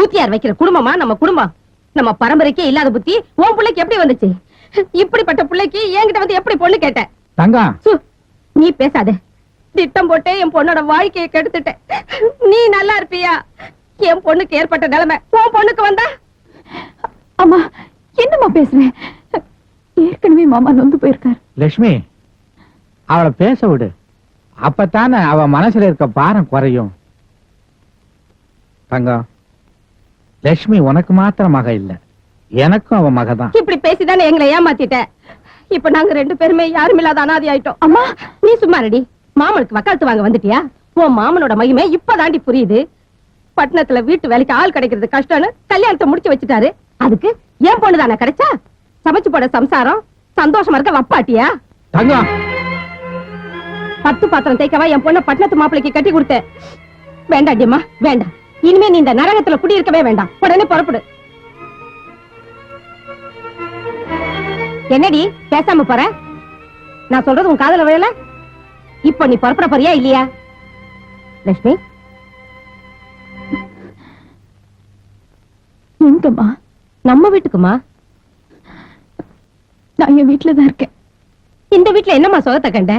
கூத்தியார் வைக்கிற குடும்பமா? நம்ம குடும்பம். நம்ம பரம்பரைக்கே இல்லாத புத்தி உன் பிள்ளைக்கு எப்படி வந்துச்சு? இப்படிப்பட்ட பிள்ளைக்கு என்கிட்ட வந்து எப்படி பொண்ணு கேட்ட? தங்கம். நீ பேசாத. திட்டம் போட்டு என் பொண்ணோட வாழ்க்கையை கெடுத்துட்ட. நீ நல்லா இருப்பியா? என் பொண்ணுக்கு ஏற்பட்ட நிலைமை உன் பொண்ணுக்கு வந்தா? அம்மா என்னம்மா பேசுறேன் ஏற்கனவே மாமா நொந்து போயிருக்காரு. லட்சுமி அவளை பேச விடு. அப்பத்தானே அவ மனசுல இருக்க பாரம் குறையும். தங்கம். லட்சுமி உனக்கு மாத்திரம் மக இல்ல. எனக்கும் அவ மகதான். இப்படி பேசிதானே எங்களை ஏமாத்திட்ட. இப்ப நாங்க ரெண்டு பேருமே யாரும் இல்லாத அனாதி ஆயிட்டோம். அம்மா நீ சும்மா ரெடி மாமனுக்கு வக்காலத்து வாங்க வந்துட்டியா? உன் மாமனோட மகிமை இப்பதாண்டி புரியுது. பட்டணத்துல வீட்டு வேலைக்கு ஆள் கிடைக்கிறது கஷ்டம்னு கல்யாணத்தை முடிச்சு வச்சுட்டாரு. அதுக்கு ஏன் பொண்ணு தானே கிடைச்சா? சமைச்சு போட சம்சாரம் சந்தோஷமா இருக்க வப்பாட்டியா? தங்கம் பத்து பாத்திரம் தேய்க்கவா என் பொண்ணு பட்டணத்து மாப்பிளைக்கு கட்டி கொடுத்தேன். வேண்டாண்டியம்மா வேண்டாம். இனிமே நீ இந்த நரகத்துல குடியிருக்கவே வேண்டாம். உடனே புறப்படு. என்னடி பேசாம போற? நான் சொல்றது உன் காதல விழல? இப்ப நீ புறப்பட போறியா இல்லையா? லட்சுமி? எங்கம்மா? நம்ம வீட்டுக்குமா? நான் என் வீட்டுல தான் இருக்கேன். இந்த வீட்டுல என்னம்மா சுகத்தை கண்ட?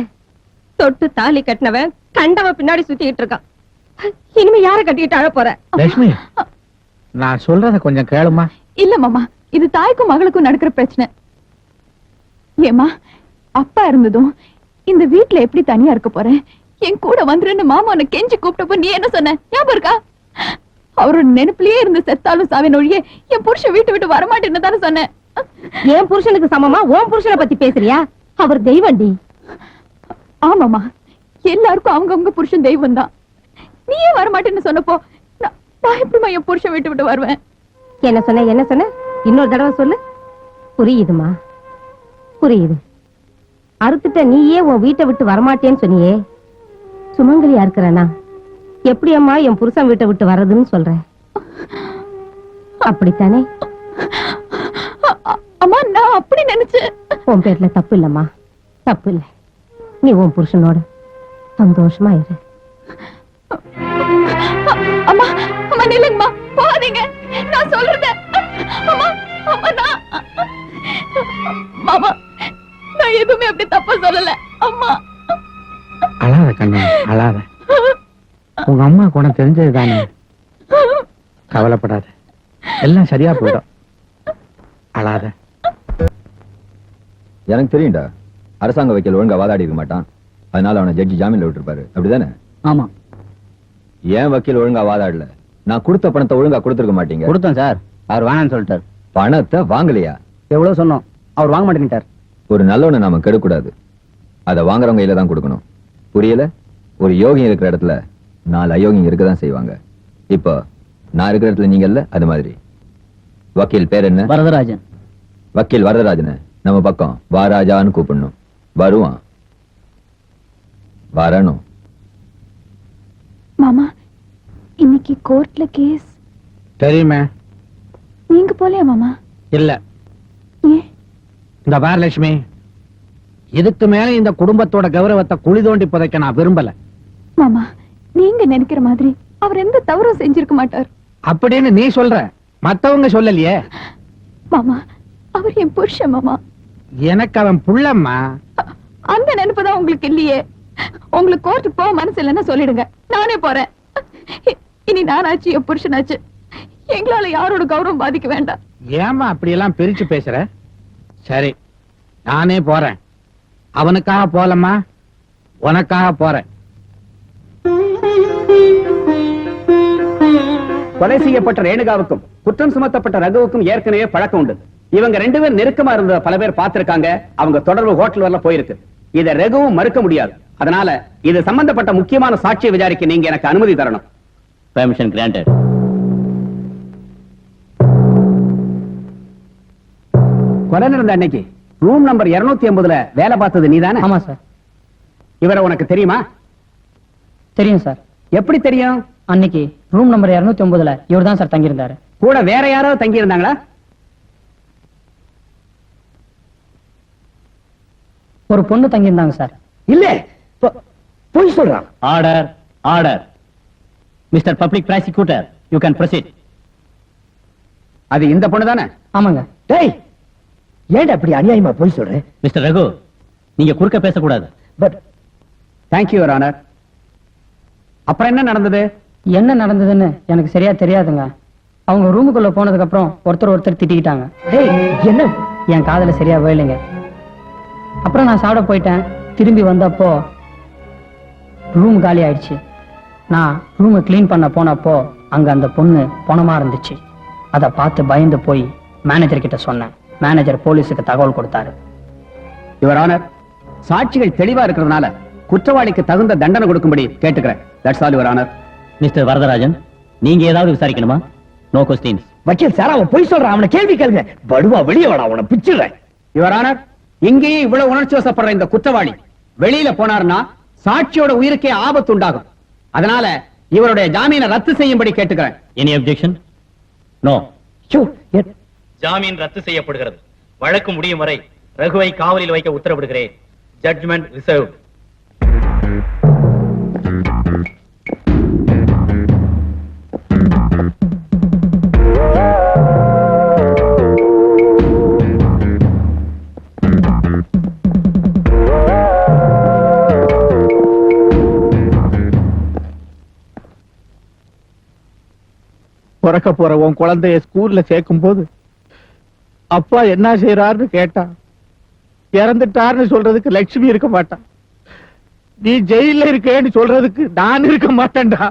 தொட்டு தாலி கட்டினவன் கண்டவன் பின்னாடி சுத்திக்கிட்டு இருக்கான். இனிமே யார கட்டிக்கிட்டு அழ போற? லட்சுமி நான் சொல்றத கொஞ்சம் கேளுமா? இல்ல மாமா. இது தாய்க்கும் மகளுக்கும் நடக்கிற பிரச்சனை. ஏமா அப்பா இருந்ததும் இந்த வீட்ல எப்படி தனியா இருக்க போறேன்? என் கூட வந்துருன்னு மாமா உன்னை கெஞ்சி கூப்பிட்டப்போ நீ என்ன சொன்ன? ஞாபகம் இருக்கா? அவரோட நினைப்பிலேயே இருந்து செத்தாலும் சாவின் ஒழிய என் புருஷன் வீட்டு விட்டு வரமாட்டேன்னு தானே சொன்னேன் என் புருஷனுக்கு சமமா? உன் புருஷனை பத்தி பேசுறியா? அவர் தெய்வண்டி ஆமாமா எல்லாருக்கும் அவங்கவங்க புருஷன் தெய்வம் தான் நீயே வரமாட்டேன்னு சொன்னப்போ நான் எப்படிம்மா என் புருஷன் விட்டு விட்டு வருவேன்? என்ன சொன்ன என்ன சொன்ன? இன்னொரு தடவை சொல்லு. புரியுதுமா புரியுது. அறுத்துட்ட நீயே உன் வீட்டை விட்டு வரமாட்டேன்னு சொன்னியே. சுமங்கலியா இருக்கிறனா? எப்படி அம்மா என் புருஷன் வீட்டை விட்டு வர்றதுன்னு சொல்ற? அப்படித்தானே? அம்மா நான் அப்படி நினைச்சேன். உன் பேர்ல தப்பு இல்லம்மா. தப்பு இல்ல. நீ உன் புருஷனோட சந்தோஷமா இரு. அம்மா அம்மா நில்லுங்கம்மா. போகாதீங்க. நான் சொல்றத அம்மா அம்மா நான் மாமா நான் எதுவுமே அப்படி தப்பா சொல்லல. அம்மா. அழாத கண்ணு அழாத. உங்க அம்மா குணம் தெரிஞ்சது தானே? கவலைப்படாத. எல்லாம் சரியா போயிடும். அழாத. எனக்கு தெரியும்டா. அரசாங்க வைக்கல் ஒழுங்கா வாதாடி இருக்க மாட்டான். அதனால அவனை ஜட்ஜி ஜாமீன்ல விட்டுருப்பாரு. அப்படிதானே? ஆமா. ஏன் வக்கீல் ஒழுங்கா வாதாடல? நான் கொடுத்த பணத்தை ஒழுங்கா கொடுத்துருக்க மாட்டீங்க. கொடுத்தோம் சார். அவர் வேணாம்னு சொல்லிட்டார். பணத்தை வாங்கலையா? எவ்வளவு சொன்னோம். அவர் வாங்க மாட்டேங்கிட்டார். ஒரு நல்லவனை நாம கெடக்கூடாது. அதை வாங்குறவங்க கையில தான் கொடுக்கணும். புரியல? ஒரு யோகி இருக்கிற இடத்துல நாலு அயோகிங்க இருக்க தான் செய்வாங்க. இப்போ நான் இருக்கிற இடத்துல நீங்க இல்ல அது மாதிரி. வக்கீல் பேர் என்ன? வரதராஜன். வக்கீல் வரதராஜனை? நம்ம பக்கம் வாராஜான்னு கூப்பிடணும். வருவான். வரணும். மாமா இன்னைக்கு கோர்ட்ல கேஸ் தெரியுமே. நீங்க போலையா மாமா? இல்ல. ஏன்? இந்த பார் லட்சுமி இதுக்கு மேல இந்த குடும்பத்தோட கௌரவத்தை குழி தோண்டி புதைக்க நான் விரும்பல. மாமா நீங்க நினைக்கிற மாதிரி அவர் எந்த தவறும் செஞ்சிருக்க மாட்டார். அப்படின்னு நீ சொல்ற. மத்தவங்க சொல்லலையே. மாமா அவர் என் புருஷன் மாமா. எனக்கு அவன் புள்ளம்மா. அந்த நினைப்பு தான் உங்களுக்கு இல்லையே. உங்களுக்கு கோர்ட்டுக்கு போக மனசு இல்லைன்னா சொல்லிடுங்க. நானே போறேன். இனி நானாச்சு என் புருஷனாச்சு. எங்களால யாரோட கௌரவம் பாதிக்க வேண்டாம். ஏமா அப்படியெல்லாம் பிரிச்சு பேசுற? சரி நானே போறேன். அவனுக்காக போலம்மா. உனக்காக போறேன். கொலை செய்யப்பட்ட ரேணுகாவுக்கும் குற்றம் சுமத்தப்பட்ட ரகுவுக்கும் ஏற்கனவே பழக்கம் உண்டு. இவங்க ரெண்டு பேரும் நெருக்கமா இருந்த பல பேர் பார்த்திருக்காங்க. அவங்க தொடர்பு ஹோட்டல் வரல போயிருக்கு. இதை ரகுவும் மறுக்க முடியாது. அதனால இது சம்பந்தப்பட்ட முக்கியமான சாட்சியை விசாரிக்க நீங்க எனக்கு அனுமதி தரணும். பெர்மிஷன் கிராண்டட் கொலை நடந்த அன்னைக்கு ரூம் நம்பர் 280 எண்பதுல வேலை பார்த்தது நீதானே? ஆமா சார் இவரை உனக்கு தெரியுமா? தெரியும் சார் எப்படி தெரியும்? அன்னைக்கு ரூம் நம்பர் இருநூத்தி ஒன்பதுல இவர் தான் சார் தங்கியிருந்தாரு. கூட வேற யாராவது தங்கி இருந்தாங்களா ஒரு பொண்ணு தங்கியிருந்தாங்க சார் இல்ல! பொய் சொல்றான். Order order mister public prosecutor you can proceed அது இந்த பொண்ணு தானே? ஆமாங்க. டேய் ஏன்டா இப்படி அநியாயமா போய் சொல்ற? மிஸ்டர் ரகு நீங்க குறுக்க பேசக்கூடாது. பட் தேங்க்யூ யுவர் ஆனர் அப்புறம் என்ன நடந்தது? என்ன நடந்ததுன்னு எனக்கு சரியா தெரியாதுங்க. அவங்க ரூமுக்குள்ள போனதுக்கு அப்புறம் ஒருத்தர் ஒருத்தர் திட்டிக்கிட்டாங்க. டேய் என்ன? என் காதுல சரியா வேலைங்க அப்புறம் நான் சாப்பிட போயிட்டேன். திரும்பி வந்தப்போ ரூம் காலி ஆயிடுச்சு. நான் ரூமை க்ளீன் பண்ண போனப்போ அங்க அந்த பொண்ணு பணமா இருந்துச்சு. அதை பார்த்து பயந்து போய் மேனேஜர் கிட்ட சொன்னேன். மேனேஜர் போலீஸுக்கு தகவல் கொடுத்தாரு. யுவர் ஆனர் சாட்சிகள் தெளிவா இருக்கிறதுனால குற்றவாளிக்கு தகுந்த தண்டனை கொடுக்கும்படி கேட்டுக்கிறேன். That's all your honour mister Varadarajan நீங்க ஏதாவது விசாரிக்கணுமா? நோ கொஸ்டின்ஸ் வக்கீல் சார் அவன் போய் சொல்றான். அவனை கேள்வி கேளுங்க. படுவா வெளியே வாடா அவனை பிச்சிடுறேன். யுவர் ஆனர் இங்கேயே இவ்வளவு உணர்ச்சி வசப்படுற இந்த குற்றவாளி வெளியில போனார்னா சாட்சியோட உயிருக்கே ஆபத்து உண்டாகும். அதனால இவருடைய ஜாமீனை ரத்து செய்யும்படி கேட்டுக்கிறேன். எனி அப்ஜெக்ஷன் நோ ஜாமீன் ரத்து செய்யப்படுகிறது. வழக்கு முடியும் வரை ரகுவை காவலில் வைக்க உத்தரவிடுகிறேன். ஜட்ஜ்மெண்ட் ரிசர்வ் பிறக்க போற உன் குழந்தைய ஸ்கூல்ல சேர்க்கும் போது அப்பா என்ன செய்யறாருன்னு கேட்டா இறந்துட்டாருன்னு சொல்றதுக்கு லட்சுமி இருக்க மாட்டான் நீ ஜெயில இருக்கேன்னு சொல்றதுக்கு நான் இருக்க மாட்டேன்டா.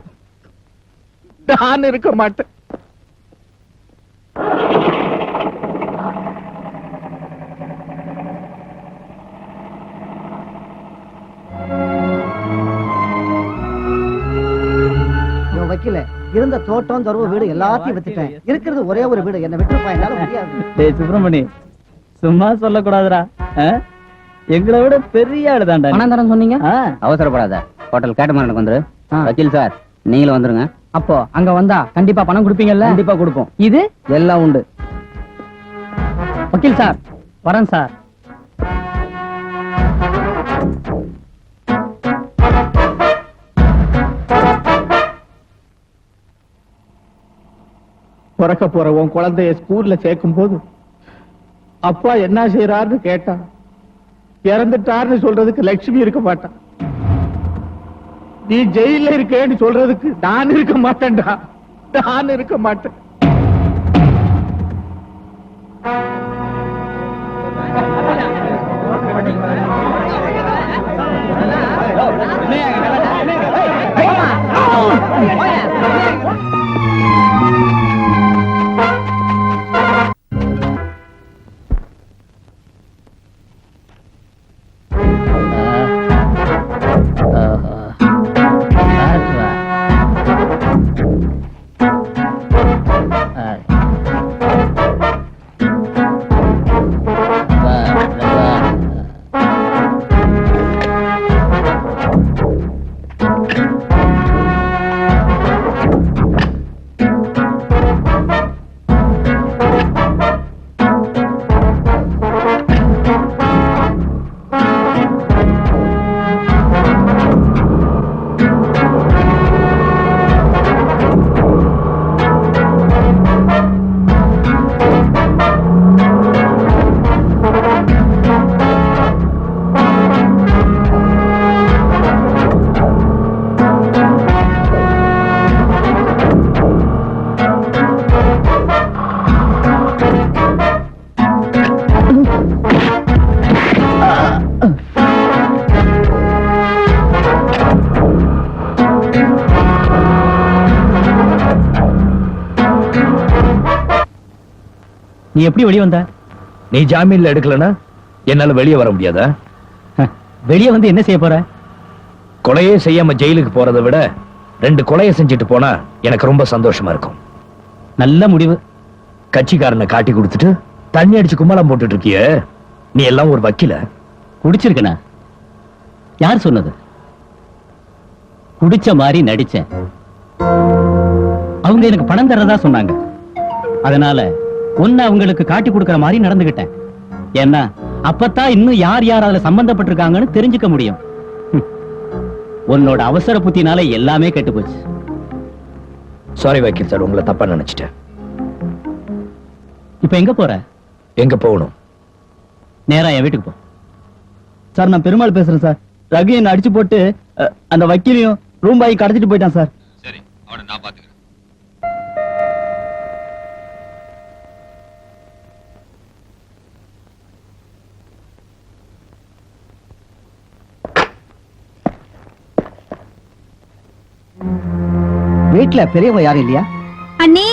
நான் இருக்க மாட்டேன். வைக்கல. இருந்த தோட்டம் தருவ வீடு எல்லாத்தையும் வித்துட்டேன். இருக்கிறது ஒரே ஒரு வீடு. என்ன விட்டுருப்பா என்னால முடியாது. டேய் சுப்பிரமணி சும்மா சொல்லக்கூடாதுடா. எங்களை விட பெரிய ஆளு தான்டா பணம் சொன்னீங்க? அவசரப்படாத. ஹோட்டல் கேட்டமாரனுக்கு வந்துரு. வக்கீல் சார் நீங்களும் வந்துருங்க. அப்போ அங்க வந்தா கண்டிப்பா பணம் கொடுப்பீங்கல்ல? கண்டிப்பா கொடுப்போம். இது? எல்லாம் உண்டு. வக்கீல் சார் வரேன் சார். பிறக்க போற உன் குழந்தைய ஸ்கூல்ல சேர்க்கும் போது அப்பா என்ன செய்யறாருன்னு கேட்டா இறந்துட்டார்னு சொல்றதுக்கு லட்சுமி இருக்க மாட்டான் நீ ஜெயில இருக்கேன்னு சொல்றதுக்கு நான் இருக்க மாட்டேன்டா. நான் இருக்க மாட்டேன். நீ எப்படி வெளியே வந்த? நீ ஜாமீன்ல எடுக்கலனா என்னால வெளியே வர முடியாதா? வெளியே வந்து என்ன செய்ய போற? கொலையே செய்யாம ஜெயிலுக்கு போறதை விட ரெண்டு கொலையை செஞ்சுட்டு போனா எனக்கு ரொம்ப சந்தோஷமா இருக்கும். நல்ல முடிவு. கட்சிக்காரனை காட்டி கொடுத்துட்டு தண்ணி அடிச்சு கும்மலம் போட்டுட்டு இருக்கியே? நீ எல்லாம் ஒரு வக்கீல. குடிச்சிருக்கனா? யார் சொன்னது? குடிச்ச மாதிரி நடிச்சேன். அவங்க எனக்கு பணம் தர்றதா சொன்னாங்க. அதனால உன்னை அவங்களுக்கு காட்டி கொடுக்கற மாதிரி நடந்துகிட்டேன். ஏன்னா அப்பத்தான் இன்னும் யார் யார் அதுல சம்பந்தப்பட்டிருக்காங்கன்னு தெரிஞ்சுக்க முடியும். உன்னோட அவசர புத்தினால எல்லாமே கெட்டு போச்சு. சாரி வக்கீல் சார் உங்களை தப்பா நினைச்சிட்டேன். இப்ப எங்க போற? எங்க போகணும்? நேரா என் வீட்டுக்கு போ. சார் நான் பெருமாள் பேசுறேன் சார். ரகு என்ன அடிச்சு போட்டு அந்த வக்கீலையும் ரூம் பாய் கடத்திட்டு போயிட்டான் சார். சரி அவனை நான் பாத்துக்கிறேன். வீட்டுல பெரியவங்க யாரும் இல்லையா? அண்ணி?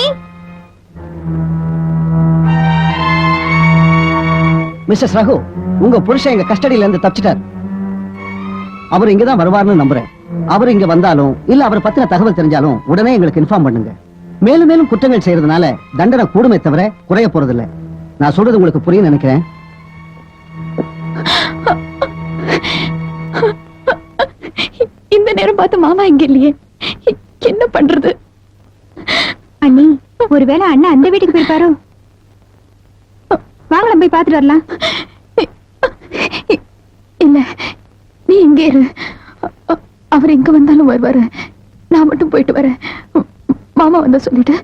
மிஸ்டர் ரகு உங்க புருஷன் எங்க கஸ்டடியில இருந்து தப்பிச்சிட்டார். அவர் இங்கதான் வருவார்னு நம்புறேன். அவர் இங்க வந்தாலும் இல்ல அவர் பத்தின தகவல் தெரிஞ்சாலும் உடனே எங்களுக்கு இன்ஃபார்ம் பண்ணுங்க. மேலும் மேலும் குற்றங்கள் செய்யறதுனால தண்டனை கூடுமே தவிர குறைய போறதில்ல. நான் சொல்றது உங்களுக்கு புரியும் நினைக்கிறேன். இந்த நேரம் பார்த்து மாமா இங்க இல்லையே. என்ன பண்றது? அண்ணி ஒருவேளை அண்ணன் அந்த வீட்டுக்கு போயிருப்பாரோ? வாங்கலாம் போய் பார்த்துட்டு வரலாம். இல்ல நீ இங்கே இரு. அவர் எங்க வந்தாலும் வருவாரு. நான் மட்டும் போயிட்டு வரேன். மாமா வந்தா சொல்லிட்டு.